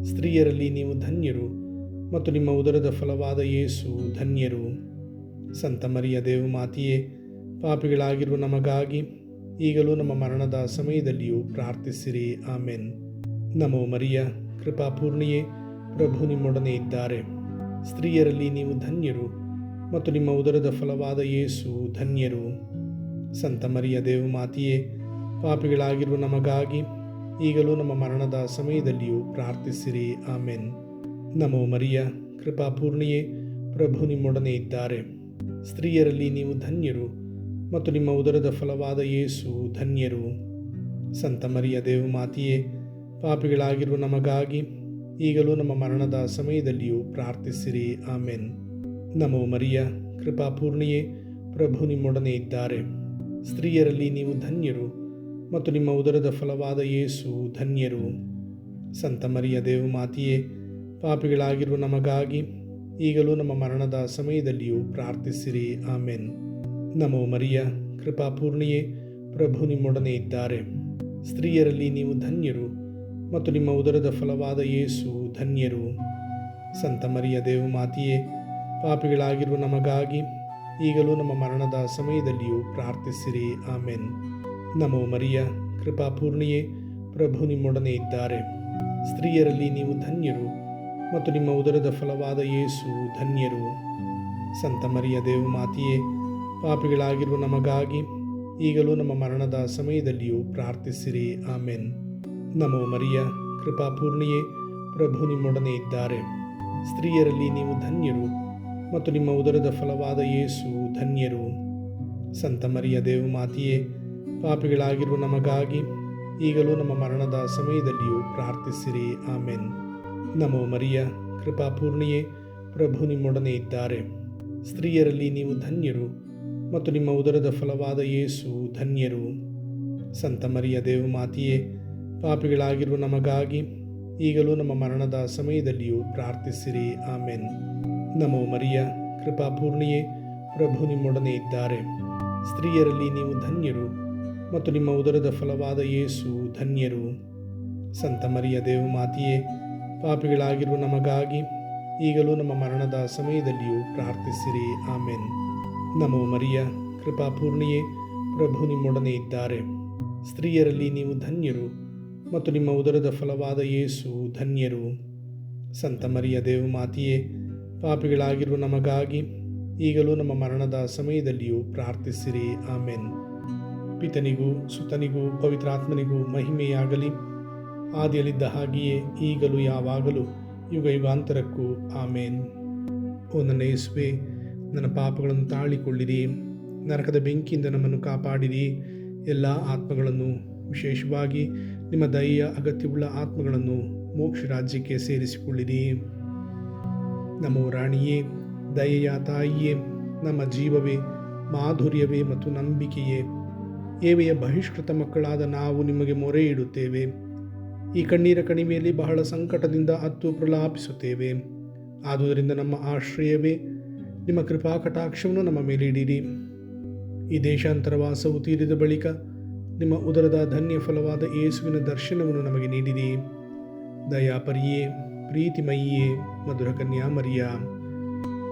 ಸ್ತ್ರೀಯರಲ್ಲಿ ನೀವು ಧನ್ಯರು. ಮತ್ತು ನಿಮ್ಮ ಉದರದ ಫಲವಾದ ಯೇಸು ಧನ್ಯರು. ಸಂತ ಮರಿಯ ದೇವ ಮಾತಿಯೇ, ಪಾಪಿಗಳಾಗಿರುವ ನಮಗಾಗಿ ಈಗಲೂ ನಮ್ಮ ಮರಣದ ಸಮಯದಲ್ಲಿಯೂ ಪ್ರಾರ್ಥಿಸಿರಿ. ಆಮೆನ್. ನಮೋ ಮರಿಯ, ಕೃಪಾಪೂರ್ಣಿಯೇ, ಪ್ರಭು ನಿಮ್ಮೊಡನೆ ಇದ್ದಾರೆ. ಸ್ತ್ರೀಯರಲ್ಲಿ ನೀವು ಧನ್ಯರು ಮತ್ತು ನಿಮ್ಮ ಉದರದ ಫಲವಾದ ಯೇಸು ಧನ್ಯರು. ಸಂತ ಮರಿಯ ದೇವ ಮಾತಿಯೇ, ಪಾಪಿಗಳಾಗಿರುವ ನಮಗಾಗಿ ಈಗಲೂ ನಮ್ಮ ಮರಣದ ಸಮಯದಲ್ಲಿಯೂ ಪ್ರಾರ್ಥಿಸಿರಿ. ಆಮೆನ್. ನಮೋ ಮರಿಯ ಕೃಪಾಪೂರ್ಣಿಯೇ ಪ್ರಭು ನಿಮ್ಮೊಡನೆ ಇದ್ದಾರೆ. ಸ್ತ್ರೀಯರಲ್ಲಿ ನೀವು ಧನ್ಯರು ಮತ್ತು ನಿಮ್ಮ ಉದರದ ಫಲವಾದ ಯೇಸು ಧನ್ಯರು. ಸಂತ ಮರಿಯ ದೇವಮಾತಿಯೇ ಪಾಪಿಗಳಾಗಿರುವ ನಮಗಾಗಿ ಈಗಲೂ ನಮ್ಮ ಮರಣದ ಸಮಯದಲ್ಲಿಯೂ ಪ್ರಾರ್ಥಿಸಿರಿ. ಆಮೇನ್. ನಮೋ ಮರಿಯ ಕೃಪಾಪೂರ್ಣಿಯೇ ಪ್ರಭು ನಿಮ್ಮೊಡನೆ ಇದ್ದಾರೆ. ಸ್ತ್ರೀಯರಲ್ಲಿ ನೀವು ಧನ್ಯರು ಮತ್ತು ನಿಮ್ಮ ಉದರದ ಫಲವಾದ ಯೇಸು ಧನ್ಯರು. ಸಂತ ಮರಿಯ ದೇವಮಾತೆಯೇ ಪಾಪಿಗಳಾಗಿರುವ ನಮಗಾಗಿ ಈಗಲೂ ನಮ್ಮ ಮರಣದ ಸಮಯದಲ್ಲಿಯೂ ಪ್ರಾರ್ಥಿಸಿರಿ. ಆಮೇನ್. ನಮೋ ಮರಿಯ, ಕೃಪಾಪೂರ್ಣಿಯೇ, ಪ್ರಭು ನಿಮ್ಮೊಡನೆ ಇದ್ದಾರೆ. ಸ್ತ್ರೀಯರಲ್ಲಿ ನೀವು ಧನ್ಯರು ಮತ್ತು ನಿಮ್ಮ ಉದರದ ಫಲವಾದ ಯೇಸು ಧನ್ಯರು. ಸಂತ ಮರಿಯ ದೇವಮಾತೆಯೇ, ಪಾಪಿಗಳಾಗಿರುವ ನಮಗಾಗಿ ಈಗಲೂ ನಮ್ಮ ಮರಣದ ಸಮಯದಲ್ಲಿಯೂ ಪ್ರಾರ್ಥಿಸಿರಿ. ಆಮೇನ್. ನಮೋ ಮರಿಯ, ಕೃಪಾಪೂರ್ಣಿಯೇ, ಪ್ರಭು ನಿಮ್ಮೊಡನೆ ಇದ್ದಾರೆ. ಸ್ತ್ರೀಯರಲ್ಲಿ ನೀವು ಧನ್ಯರು ಮತ್ತು ನಿಮ್ಮ ಉದರದ ಫಲವಾದ ಯೇಸು ಧನ್ಯರು. ಸಂತ ಮರಿಯ ದೇವಮಾತೆಯೇ ಪಾಪಿಗಳಾಗಿರುವ ನಮಗಾಗಿ ಈಗಲೂ ನಮ್ಮ ಮರಣದ ಸಮಯದಲ್ಲಿಯೂ ಪ್ರಾರ್ಥಿಸಿರಿ. ಆಮೆನ್. ನಮೋ ಮರಿಯ, ಕೃಪಾಪೂರ್ಣಿಯೇ, ಪ್ರಭು ನಿಮ್ಮೊಡನೆ ಇದ್ದಾರೆ. ಸ್ತ್ರೀಯರಲ್ಲಿ ನೀವು ಧನ್ಯರು ಮತ್ತು ನಿಮ್ಮ ಉದರದ ಫಲವಾದ ಯೇಸು ಧನ್ಯರು. ಸಂತ ಮರಿಯ ದೇವಮಾತೆಯೇ ಪಾಪಿಗಳಾಗಿರುವ ನಮಗಾಗಿ ಈಗಲೂ ನಮ್ಮ ಮರಣದ ಸಮಯದಲ್ಲಿಯೂ ಪ್ರಾರ್ಥಿಸಿರಿ. ಆಮೆನ್. ನಮೋ ಮರಿಯ, ಕೃಪಾಪೂರ್ಣಿಯೇ, ಪ್ರಭು ನಿಮ್ಮೊಡನೆ ಇದ್ದಾರೆ. ಸ್ತ್ರೀಯರಲ್ಲಿ ನೀವು ಧನ್ಯರು ಮತ್ತು ನಿಮ್ಮ ಉದರದ ಫಲವಾದ ಯೇಸು ಧನ್ಯರು. ಸಂತ ಮರಿಯ ದೇವಮಾತೆಯೇ, ಪಾಪಿಗಳಾಗಿರುವ ನಮಗಾಗಿ ಈಗಲೂ ನಮ್ಮ ಮರಣದ ಸಮಯದಲ್ಲಿಯೂ ಪ್ರಾರ್ಥಿಸಿರಿ. ಆಮೇನ್. ನಮೋ ಮರಿಯ, ಕೃಪಾಪೂರ್ಣಿಯೇ, ಪ್ರಭು ನಿಮ್ಮೊಡನೆ ಇದ್ದಾರೆ. ಸ್ತ್ರೀಯರಲ್ಲಿ ನೀವು ಧನ್ಯರು ಮತ್ತು ನಿಮ್ಮ ಉದರದ ಫಲವಾದ ಯೇಸು ಧನ್ಯರು. ಸಂತ ಮರಿಯ ದೇವಮಾತೆಯೇ ಪಾಪಿಗಳಾಗಿರುವ ನಮಗಾಗಿ ಈಗಲೂ ನಮ್ಮ ಮರಣದ ಸಮಯದಲ್ಲಿಯೂ ಪ್ರಾರ್ಥಿಸಿರಿ. ಆಮೇನ್. ನಮೋ ಮರಿಯ, ಕೃಪಾಪೂರ್ಣಿಯೇ, ಪ್ರಭು ನಿಮ್ಮೊಡನೆ ಇದ್ದಾರೆ. ಸ್ತ್ರೀಯರಲ್ಲಿ ನೀವು ಧನ್ಯರು ಮತ್ತು ನಿಮ್ಮ ಉದರದ ಫಲವಾದ ಯೇಸು ಧನ್ಯರು. ಸಂತ ಮರಿಯ ದೇವಮಾತೆಯೇ, ಪಾಪಿಗಳಾಗಿರುವ ನಮಗಾಗಿ ಈಗಲೂ ನಮ್ಮ ಮರಣದ ಸಮಯದಲ್ಲಿಯೂ ಪ್ರಾರ್ಥಿಸಿರಿ. ಆಮೇನ್. ಪಿತನಿಗೂ ಸುತನಿಗೂ ಪವಿತ್ರಾತ್ಮನಿಗೂ ಮಹಿಮೆಯಾಗಲಿ. ಆದಿಯಲ್ಲಿದ್ದ ಹಾಗೆಯೇ ಈಗಲೂ ಯಾವಾಗಲೂ ಯುಗ ಯುಗಾಂತರಕ್ಕೂ ಆಮೇನ್. ಓ ನನ್ನ ಯೇಸುವೆ, ನನ್ನ ಪಾಪಗಳನ್ನು ತಾಳಿಕೊಳ್ಳಿರಿ. ನರಕದ ಬೆಂಕಿಯಿಂದ ನಮ್ಮನ್ನು ಕಾಪಾಡಿರಿ. ಎಲ್ಲ ಆತ್ಮಗಳನ್ನು, ವಿಶೇಷವಾಗಿ ನಿಮ್ಮ ದಯೆಯ ಅಗತ್ಯವುಳ್ಳ ಆತ್ಮಗಳನ್ನು ಮೋಕ್ಷ ರಾಜ್ಯಕ್ಕೆ ಸೇರಿಸಿಕೊಳ್ಳಿರಿ. ನಮ್ಮ ರಾಣಿಯೇ, ದಯೆಯ ತಾಯಿಯೇ, ನಮ್ಮ ಜೀವವೇ, ಮಾಧುರ್ಯವೇ ಮತ್ತು ನಂಬಿಕೆಯೇ, ಏವೆಯ ಬಹಿಷ್ಕೃತ ಮಕ್ಕಳಾದ ನಾವು ನಿಮಗೆ ಮೊರೆ ಇಡುತ್ತೇವೆ. ಈ ಕಣ್ಣೀರ ಕಣಿವೆಯಲ್ಲಿ ಬಹಳ ಸಂಕಟದಿಂದ ಅತ್ತು ಪ್ರಲಾಪಿಸುತ್ತೇವೆ. ಆದುದರಿಂದ ನಮ್ಮ ಆಶ್ರಯವೇ, ನಿಮ್ಮ ಕೃಪಾ ಕಟಾಕ್ಷವನ್ನು ನಮ್ಮ ಮೇಲೆ ಇಡಿರಿ. ಈ ದೇಶಾಂತರವಾಸವು ತೀರಿದ ಬಳಿಕ ನಿಮ್ಮ ಉದರದ ಧನ್ಯ ಫಲವಾದ ಯೇಸುವಿನ ದರ್ಶನವನ್ನು ನಮಗೆ ನೀಡಿರಿ. ದಯಾಪರಿಯೇ ಪ್ರೀತಿಮಯಿಯೇ, ಮಧುರ ಕನ್ಯಾ ಮರಿಯ.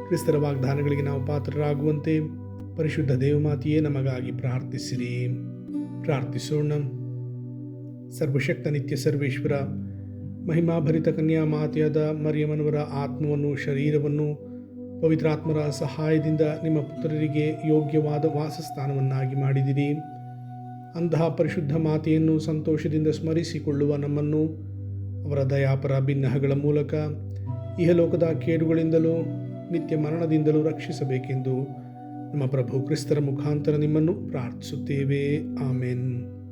ಕ್ರಿಸ್ತರ ವಾಗ್ದಾನಗಳಿಗೆ ನಾವು ಪಾತ್ರರಾಗುವಂತೆ ಪರಿಶುದ್ಧ ದೇವಮಾತೆಯೇ ನಮಗಾಗಿ ಪ್ರಾರ್ಥಿಸಿರಿ. ಪ್ರಾರ್ಥಿಸೋಣ. ಸರ್ವಶಕ್ತ ನಿತ್ಯ ಸರ್ವೇಶ್ವರ, ಮಹಿಮಾಭರಿತ ಕನ್ಯಾ ಮಾತೆಯಾದ ಮರಿಯಮ್ಮನವರ ಆತ್ಮವನ್ನು, ಶರೀರವನ್ನು ಪವಿತ್ರಾತ್ಮರ ಸಹಾಯದಿಂದ ನಿಮ್ಮ ಪುತ್ರರಿಗೆ ಯೋಗ್ಯವಾದ ವಾಸಸ್ಥಾನವನ್ನಾಗಿ ಮಾಡಿದಿರಿ. ಅಂತಹ ಪರಿಶುದ್ಧ ಮಾತೆಯನ್ನು ಸಂತೋಷದಿಂದ ಸ್ಮರಿಸಿಕೊಳ್ಳುವ ನಮ್ಮನ್ನು ಅವರ ದಯಾಪರ ಭಿನ್ನಹಗಳ ಮೂಲಕ ಇಹಲೋಕದ ಕೇಡುಗಳಿಂದಲೂ ನಿತ್ಯ ಮರಣದಿಂದಲೂ ರಕ್ಷಿಸಬೇಕೆಂದು ನಮ್ಮ ಪ್ರಭು ಕ್ರಿಸ್ತರ ಮುಖಾಂತರ ನಿಮ್ಮನ್ನು ಪ್ರಾರ್ಥಿಸುತ್ತೇವೆ. ಆಮೆನ್.